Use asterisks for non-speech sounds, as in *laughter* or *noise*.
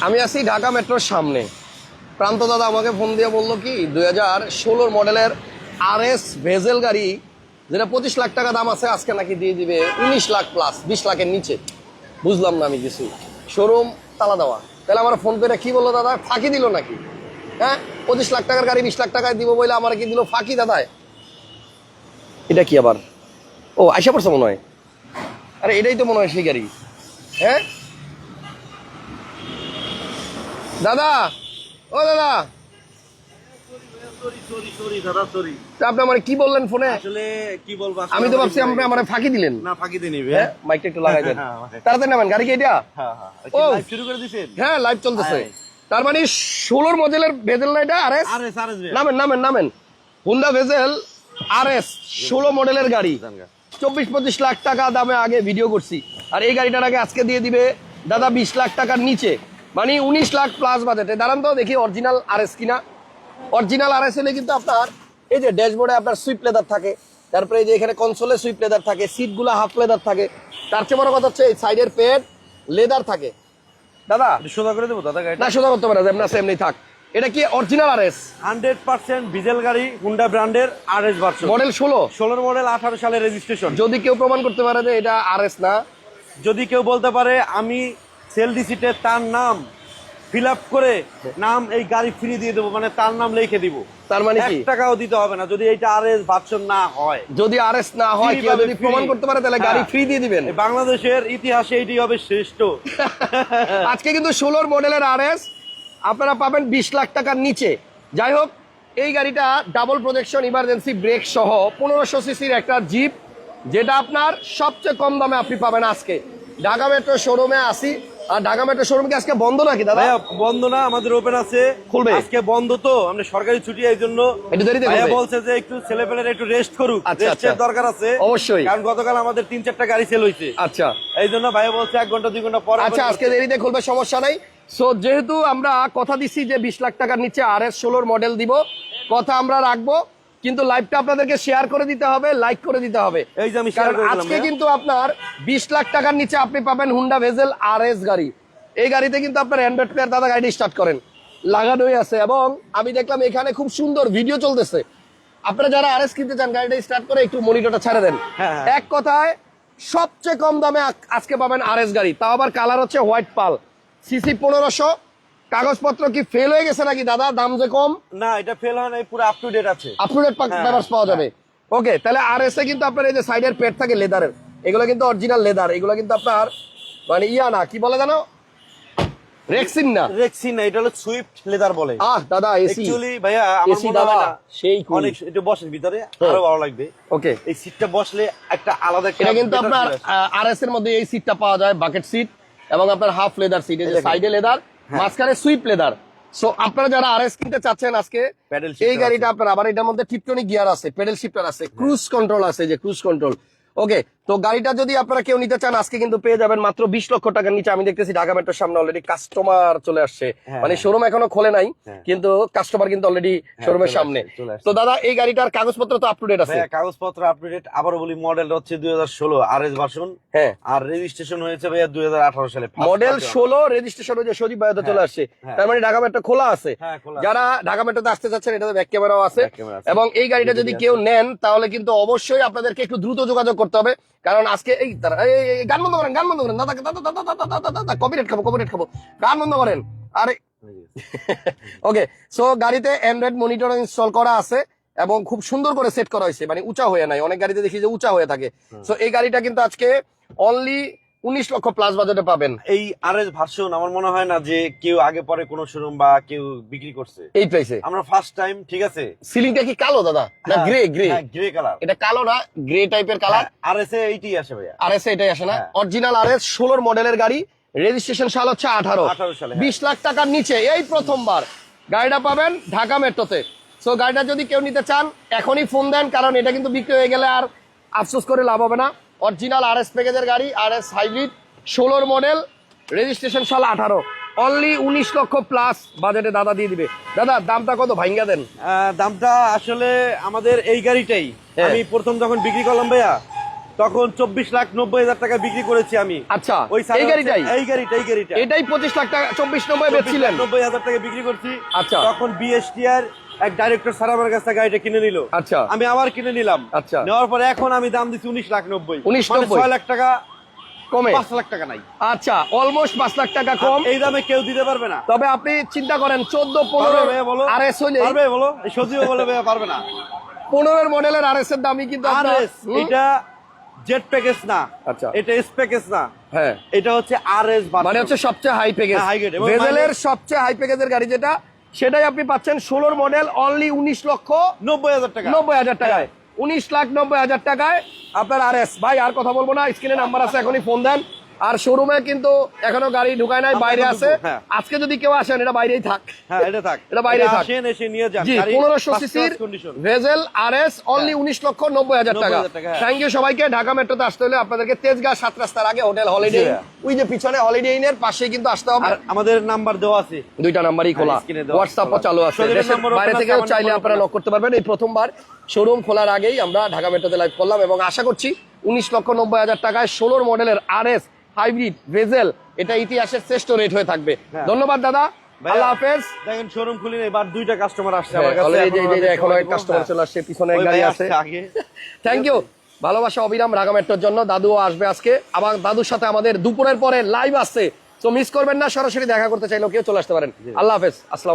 আমি আছি ঢাকা মেট্রোর সামনে। প্রান্ত দাদা আমাকে ফোন দিয়ে বলল কি, দুই হাজার ষোলোর মডেলের আর এস ভেজেল গাড়ি, যেটা পঁচিশ লাখ টাকা দাম আছে, আজকে নাকি দিয়ে দিবে উনিশ লাখ প্লাস বিশ লাখের নিচে। বুঝলাম না আমি কিছু। শোরুম, তালা দেওয়া। তাহলে আমার ফোন করে কি বলল দাদা? ফাঁকি দিল নাকি? হ্যাঁ? পঁচিশ লাখ টাকার গাড়ি বিশ লাখ টাকায় দিব বলে আমার কি দিল ফাঁকি দাদায়? এটা কি আবার? ও, আইসা পড়ছে মনে হয়। আরে, এটাই তো মনে হয় সেই গাড়ি। হ্যাঁ? দাদা ও দাদা। সরি সরি সরি দাদা সরি তা আপনি আমার কি বললেন ফোনে? আসলে কি বলব আমি তো ভাবছি আপনি আমার ফাঁকি দিলেন। না ফাঁকি দিয়ে নিবে মাইকটা একটু লাগাই দেন। *laughs* তাড়াতাড়ি নামেন গাড়ি কি এটা? ও। শুরু করে দিছেন? হ্যাঁ লাইভ চলতেছে। তার মানে ষোলোর মডেলের ভেজেল না এটা? আর এস নামেন নামেন নামেন। হুন্ডা ভেজেল আর এস ষোলো মডেলের গাড়ি। চব্বিশ পঁচিশ লাখ টাকা দামে আগে ভিডিও করছি। আর এই গাড়িটার আগে আজকে দিয়ে দিবে দাদা বিশ লাখ টাকার নিচে। মানে উনিশ লাখ প্লাস বাজেটে দাঁড়ান তো দেখি অরিজিনাল আর এস কিনা। অরিজিনাল আর এস এলে কিন্তু আপনার এই যে ড্যাশবোর্ডে আপনার সুইপ লেদার থাকে তারপরে এই যে এখানে কনসোলে সুইপ লেদার থাকে সিটগুলো হাফ লেদার থাকে তার চেয়ে বড় কথা হচ্ছে এই সাইডের পেড লেদার থাকে। দাদা? সোজা করে দেবো দাদা গাড়িটা? না সোজা করতে পারে আছে এমনি থাক। এটা কি original R S hundred percent diesel গাড়ি হুন্ডা ব্র্যান্ডের আর এস ভার্সন মডেল ষোলো? ষোলোর মডেল আঠারো সালের রেজিস্ট্রেশন যদি কেউ প্রমাণ করতে পারে যে এটা আর এস না? যদি কেউ বলতে পারে আমি সেল ডিসিটে তার নাম ফিল আপ করে নাম এই গাড়ি ফ্রি দিয়ে দেবো মানে তার নাম লিখে দিব। তার মানে কি? টাকাও দিতে হবে না যদি এইটা আর এস ভার্সন না হয়। যদি আর এস না হয় কেউ যদি প্রমাণ করতে পারে তাহলে গাড়ি হ্যাঁ। ফ্রি দিয়ে দিবেন। বাংলাদেশের ইতিহাসে এটি হবে শ্রেষ্ঠ। *laughs* আজকে কিন্তু ষোলোর মডেলের আর এস আপনারা পাবেন বিশ লাখ টাকার নিচে। যাই হোক এই গাড়িটা ডাবল প্রজেকশন ইমার্জেন্সি ব্রেক সহ পনেরোশো সিসির একটা জিপ যেটা আপনার সবচেয়ে কম দামে আপনি পাবেন আজকে। ঢাকা মেট্রো শোরুমে আসি আর ঢাকা মেট্রো শোরুম কি আজকে বন্ধ নাকি দাদা? বন্ধ না আমাদের ওপেন আছে। খুলবে? আজকে বন্ধ তো আমরা সরকারি ছুটি এই জন্য। একটু দেরিতে ভাইয়া বলছে যে একটু ছেলেপেলের একটু রেস্ট করুক। আচ্ছা, রেস্টের আচ্ছা। দরকার আছে। অবশ্যই। কারণ গতকাল আমাদের তিন চারটা গাড়ি সেল হয়েছে আচ্ছা। এই জন্য ভাইয়া বলছে এক ঘণ্টা দুই ঘণ্টা পরে আচ্ছা আজকে দেরিতে খুলবে সমস্যা নাই। সো যেহেতু আমরা কথা দিছি যে বিশ লাখ টাকার নিচে আর এস ষোলোর মডেল দিব কথা আমরা রাখব। কিন্তু লাইভটা আপনাদেরকে শেয়ার করে দিতে হবে লাইক করে দিতে হবে। এই যে আমি শেয়ার করে দিলাম আজকে কিন্তু আপনার বিশ লাখ টাকার নিচে আপনি পাবেন হুন্ডা ভেজেল আর এস গাড়ি। এই গাড়িতে কিন্তু আপনার অ্যান্ড্রয়েড প্লেয়ার দাদা গাড়ি স্টার্ট করেন। লাগানোই আছে এবং আমি দেখলাম এখানে খুব সুন্দর ভিডিও চলতেছে। আপনারা যারা আর এস কিনতে চান গাড়িটা স্টার্ট করে একটু মনিটরটা ছেড়ে দেন। হ্যাঁ, হ্যাঁ। এক কথায় সবচেয়ে কম দামে আজকে পাবেন আর এস গাড়ি। তাও আবার কালার হচ্ছে হোয়াইট পাল সিসি পনেরোশো কাগজপত্র কি ফেল হয়ে গেছে নাকি দাদা? দাম যে কম? না এটা ফেল হয় না পুরো আপ টু ডেট আছে। আপ টু ডেট হ্যাঁ, পেপারস পাওয়া যাবে। ওকে তাহলে আর এস কিন্তু আপনার এই যে সাইডের পেট থাকে লেদারের এগুলো কিন্তু অরিজিনাল লেদার এগুলো কিন্তু আপনার মানে ইয়া না কি বলে জানো? রেক্সিন না। রেক্সি না এটা হলো সুইফট লেদার বলে। আহ দাদা এসি। অ্যাকচুয়ালি ভাইয়া আমার মনে হয় না সেই। অনেক একটু বসেন ভিতরে হ্যাঁ। আরও ভালো লাগবে। ওকে এই সিটটা বসলে একটা আলাদা এটা কিন্তু আপনার feel আর এস এর মধ্যে এই সিটটা পাওয়া যায় বাকেট সিট এবং আপনার হাফ লেদার সিট এই যে সাইডে লেদার হ্যাঁ। মাঝখানে সুইপ লেদার সো আপনারা যারা আর এস কিনতে চাচ্ছেন আজকে এই গাড়িটা আপনার আবার এটার মধ্যে টিপটনিক গিয়ার আছে পেডেল শিফটার আছে ক্রুজ কন্ট্রোল আছে যে ক্রুজ কন্ট্রোল ওকে তো গাড়িটা যদি আপনারা কেউ নিতে চান আজকে কিন্তু পেয়ে যাবেন মাত্র বিশ লক্ষ টাকার নিচে। আমি দেখতেছি ঢাকা মেট্রোর সামনে অলরেডি কাস্টমার চলে আসছে। হ্যাঁ, মানে হ্যাঁ। শোরুম এখনও খোলে নাই হ্যাঁ। কিন্তু কাস্টমার কিন্তু অলরেডি শোরুমের সামনে। তো দাদা এই গাড়িটার কাগজপত্র তো আপ টু ডেট আছে? ভাইয়া কাগজপত্র আপডেট আবারও বলি মডেল হচ্ছে দুই হাজার ষোলো আর এস ভার্সন হ্যাঁ। আর রেজিস্ট্রেশন হয়েছে ভাইয়া দুই হাজার আঠারো সালে মডেল ষোলো রেজিস্ট্রেশন হয়েছে সজীব ভাইতে চলে আসছে। হ্যাঁ। তার মানে ঢাকা মেট্রো খোলা আছে। হ্যাঁ, যারা ঢাকা মেট্রোতে আসতে চাচ্ছেন এটাতে ব্যাক ক্যামেরাও আছে। এবং এই গাড়িটা যদি কেউ নেন তাহলে কিন্তু অবশ্যই আপনাদেরকে একটু দ্রুত যোগাযোগ করতে হবে। কারণ আজকে এই তারা- এই গান বন্ধ করেন গান বন্ধ করেন। দাদা দাদা দাদা দাদা দাদা দাদা কপিরেট খাব কপিরেট খাব। গান বন্ধ করেন। আরে *laughs* ওকে সো গাড়িতে অ্যান্ড্রয়েড মনিটর ইনস্টল করা আছে এবং খুব সুন্দর করে সেট করা হয়েছে। মানে উঁচা হয়ে নাই। অনেক গাড়িতে দেখি যে উঁচা হয়ে থাকে। সো এই গাড়িটা কিন্তু আজকে অনলি উনিশ লক্ষ প্লাস বাজেটে পাবেন। এই আর এস ভার্সন আমার মনে হয় না যে কেউ আগে পরে কোনো শোরুম বা কেউ বিক্রি করছে। এই প্রাইসে আমরা ফার্স্ট টাইম ঠিক আছে? সিলিংটা কি কালো দাদা? না গ্রে গ্রে গ্রে কালার এটা কালো না গ্রে টাইপের কালার আর এস এইটি আসে ভাইয়া। আর এস এটাই আসে না। অরিজিনাল আর এস ষোলোর মডেলের গাড়ি রেজিস্ট্রেশন সাল হচ্ছে আঠারো। 18 সালে, হ্যাঁ। বিশ লাখ টাকার নিচে এই প্রথমবার। গাড়িটা পাবেন ঢাকা মেট্রোতে। সো গাড়িটা যদি কেউ নিতে চান এখনই ফোন দেন কারণ এটা কিন্তু বিক্রি হয়ে গেলে আর আফসোস করে লাভ হবে না। অরিজিনাল আর এস প্যাকেজের গাড়ি আর এস হাইব্রিড ষোলোর মডেল রেজিস্ট্রেশন সাল আঠারো। অনলি উনিশ লক্ষ প্লাস বাজেটে দাদা দিয়ে দিবে। দাদা দামটা কত ভাইঙ্গা দেন? আহ, দামটা আসলে আমাদের এই গাড়িটাই। হ্যাঁ। আমি প্রথম যখন বিক্রি করলাম ভাইয়া তখন চব্বিশ লাখ নব্বই হাজার টাকা বিক্রি করেছি আমি। আচ্ছা ওই এই গাড়িটাই? এই গাড়িটা এই গাড়িটা। এটাই পঁচিশ লাখ টাকা চব্বিশ নব্বই বেচছিলেন? নব্বই হাজার টাকা বিক্রি করছি। আচ্ছা। তখন বিএসটিআর এক ডাইরেক্টর স্যার আমার কাছ থেকে গাড়িটা কিনে নিল। আচ্ছা। আমি আবার কিনে নিলাম। আচ্ছা। নেওয়ার পরে এখন আমি দাম দিচ্ছি উনিশ লাখ নব্বই। 19 মানে। ছয় লাখ টাকা কমে? পাঁচ লাখ টাকা নাই। আচ্ছা অলমোস্ট পাঁচ লাখ টাকা কম। এই দামে কেউ দিতে পারবে না। তবে আপনি চিন্তা করেন চোদ্দ পনেরো বলো। আর এস হইলে পারবে বলো? বলে পারবে না। পনেরোর মডেলের আর এস এর দামই কিন্তু আর এস এটা জেট প্যাকেজ না। আচ্ছা। এটা এস প্যাকেজ না। হ্যাঁ। এটা হচ্ছে আর এস মানে হচ্ছে সবচেয়ে হাই প্যাকেজ হাই গ্রেড ভেজেলের সবচেয়ে হাই প্যাকেজের গাড়ি যেটা সেটাই আপনি পাচ্ছেন ষোলোর মডেল অনলি উনিশ লক্ষ নব্বই হাজার টাকা। নব্বই হাজার টাকায়। উনিশ লাখ নব্বই হাজার টাকায় আপনার আর এস ভাই আর কথা বলব না স্ক্রিনে নাম্বার আছে এখনই ফোন দেন। আর শোরুমে কিন্তু এখনও গাড়ি ঢুকায় নাই বাইরে আছে। হ্যাঁ। আজকে যদি কেউ আসেন এটা বাইরেই থাক। হ্যাঁ এটা থাক। এটা বাইরে থাক। আসেন এসে নিয়ে যান। জি গাড়ি পনেরোশো first সিসির ভেজেল আর অনলি উনিশ লক্ষ নব্বই হাজার টাকা। 90,000 টাকা, হ্যাঁ। থ্যাংক ইউ সবাইকে। ঢাকা মেট্রোতে আসতে হলে আপনাদেরকে তেজগাঁ সাত রাস্তার আগে হোটেল হলিডে হ্যাঁ। ওই যে পিছনে হলিডে ইনের পাশেই কিন্তু আসতে হবে। আমাদের নাম্বার দেওয়া আছে। দুইটা নাম্বারই খোলা। হ্যাঁ, হোয়াটসঅ্যাপও চালু আছে। দেশের বাইরে থেকেও চাইলে আপনারা খোলা। নক করতে পারবেন। এই প্রথমবার শোরুম খোলার আগেই আমরা ঢাকা মেট্রোতে লাইভ করলাম এবং আশা করছি উনিশ লক্ষ নব্বই হাজার টাকায় ষোলোর মডেলের আর এস হাইব্রিড ভেজেল এটা ইতিহাসের শ্রেষ্ঠ রেট হয়ে থাকবে। হ্যাঁ। ধন্যবাদ দাদা। আল্লাহ হাফেজ। দেখেন শোরুম খুলি এবার দুইটা কাস্টমার আসছে হ্যাঁ, আমার কাছে এই যে- এই যে ওনাদের এখন এক কাস্টমার হ্যাঁ। চলে আসছে পিছনে এক গাড়ি আছে। থ্যাংক ইউ ভালোবাসা অবিরাম ঢাকা মেট্রোর জন্য দাদুও আসবে আজকে। আবার দাদুর সাথে আমাদের দুপুরের পরে লাইভ আসছে। তো মিস করবেন না সরাসরি দেখা করতে চাইলেও কেউ চলে আসতে পারেন। আল্লাহ হাফেজ। আসসালাম